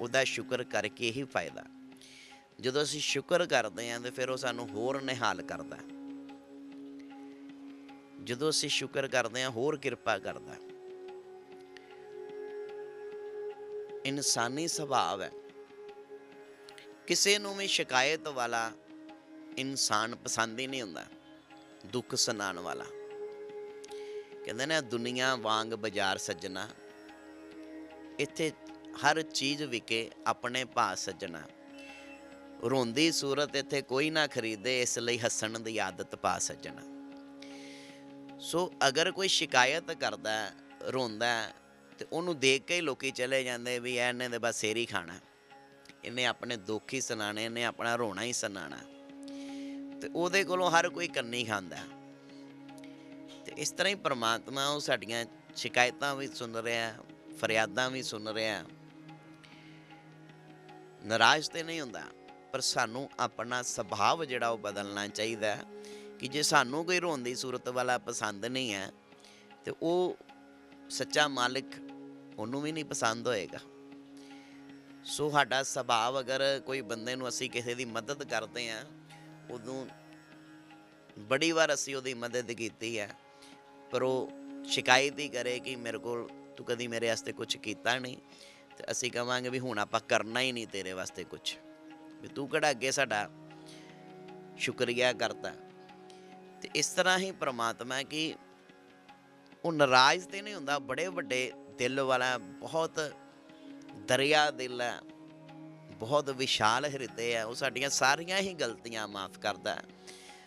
ਉਹਦਾ ਸ਼ੁਕਰ ਕਰਕੇ ਹੀ ਫਾਇਦਾ। ਜਦੋਂ ਅਸੀਂ ਸ਼ੁਕਰ ਕਰਦੇ ਹਾਂ ਤੇ ਫਿਰ ਉਹ ਸਾਨੂੰ ਹੋਰ ਨਿਹਾਲ ਕਰਦਾ ਜਦੋਂ ਅਸੀਂ ਸ਼ੁਕਰ ਕਰਦੇ ਹਾਂ, ਹੋਰ ਕਿਰਪਾ ਕਰਦਾ ਇਨਸਾਨੀ ਸੁਭਾਅ ਹੈ। ਕਿਸੇ ਨੂੰ ਵੀ ਸ਼ਿਕਾਇਤ ਵਾਲਾ ਇਨਸਾਨ ਪਸੰਦ ਹੀ ਨਹੀਂ ਹੁੰਦਾ। ਦੁੱਖ ਸੁਣਾਉਣ ਵਾਲਾ। ਕਹਿੰਦੇ ਨੇ, ਦੁਨੀਆ ਵਾਂਗ ਬਾਜ਼ਾਰ ਸੱਜਣਾ। ਇੱਥੇ ਹਰ ਚੀਜ਼ ਵਿਕੇ ਆਪਣੇ ਭਾਅ ਸੱਜਣਾ। ਰੋਂਦੀ ਸੂਰਤ ਇੱਥੇ ਕੋਈ ਨਾ ਖਰੀਦੇ ਇਸ ਲਈ ਹੱਸਣ ਦੀ ਆਦਤ ਪਾ ਸੱਜਣਾ। ਸੋ ਅਗਰ ਕੋਈ ਸ਼ਿਕਾਇਤ ਕਰਦਾ ਰੋਂਦਾ ਹੈ, ਤੇ ਉਹਨੂੰ ਦੇਖ ਕੇ ਹੀ ਲੋਕੀ ਚਲੇ ਜਾਂਦੇ ਵੀ ਇਹਨੇ ਦੇ ਬਸ ਸੇਰੀ ਖਾਣਾ। ਇਹਨੇ ਆਪਣੇ ਦੁੱਖ ਹੀ ਸੁਣਾਣੇ ਇਹਨੇ ਆਪਣਾ ਰੋਣਾ ਹੀ ਸੁਣਾਣਾ ਤੇ ਉਹਦੇ ਕੋਲੋਂ ਹਰ ਕੋਈ ਕੰਨੀ ਖਾਂਦਾ। ਹੈ। ਤੇ ਇਸ ਤਰ੍ਹਾਂ ਹੀ ਪ੍ਰਮਾਤਮਾ ਉਹ ਸਾਡੀਆਂ ਸ਼ਿਕਾਇਤਾਂ ਵੀ ਸੁਣ ਰਿਹਾ ਫਰਿਆਦਾਂ ਵੀ ਸੁਣ ਰਿਹਾ। ਨਾਰਾਜ਼ ਤੇ ਨਹੀਂ ਹੁੰਦਾ, ਪਰ ਸਾਨੂੰ ਆਪਣਾ ਸੁਭਾਅ ਜਿਹੜਾ ਉਹ ਬਦਲਣਾ ਚਾਹੀਦਾ ਹੈ ਕਿ ਜੇ ਸਾਨੂੰ ਕੋਈ ਰੋਂਦੀ ਸੂਰਤ ਵਾਲਾ ਪਸੰਦ ਨਹੀਂ ਹੈ, ਤੇ ਉਹ ਸੱਚਾ ਮਾਲਿਕ ਉਹਨੂੰ ਵੀ ਨਹੀਂ ਪਸੰਦ ਹੋਏਗਾ। ਸੋ ਸਾਡਾ ਸੁਭਾਅ ਅਗਰ ਕੋਈ ਬੰਦੇ ਨੂੰ ਅਸੀਂ ਕਿਸੇ ਦੀ ਮਦਦ ਕਰਦੇ ਆ ਉਦੋਂ ਬੜੀ ਵਾਰ ਅਸੀਂ ਉਹਦੀ ਮਦਦ ਕੀਤੀ ਹੈ, ਪਰ ਉਹ ਸ਼ਿਕਾਇਤ ਹੀ ਕਰੇ ਕਿ ਮੇਰੇ ਕੋਲ ਤੂੰ ਕਦੀ ਮੇਰੇ ਵਾਸਤੇ ਕੁਝ ਕੀਤਾ ਨਹੀਂ। ਤੇ ਅਸੀਂ ਕਵਾਂਗੇ ਵੀ ਹੁਣ ਆਪਾਂ ਕਰਨਾ ਹੀ ਨਹੀਂ ਤੇਰੇ ਵਾਸਤੇ ਕੁਝ ਵੀ ਤੂੰ ਕਿਹੜਾ ਅੱਗੇ ਸਾਡਾ ਸ਼ੁਕਰੀਆ ਕਰਦਾ। ਤੇ ਇਸ ਤਰ੍ਹਾਂ ਹੀ ਪ੍ਰਮਾਤਮਾ ਹੈ ਕਿ ਉਹ ਨਾਰਾਜ਼ ਤੇ ਨਹੀਂ ਹੁੰਦਾ, ਬੜੇ ਵੱਡੇ ਦਿਲ ਵਾਲਾ, ਬਹੁਤ ਦਰਿਆ ਦਿਲ ਹੈ, ਬਹੁਤ ਵਿਸ਼ਾਲ ਹਿਰਦੇ ਹੈ, ਉਹ ਸਾਡੀਆਂ ਸਾਰੀਆਂ ਹੀ ਗਲਤੀਆਂ ਮਾਫ ਕਰਦਾ। ਹੈ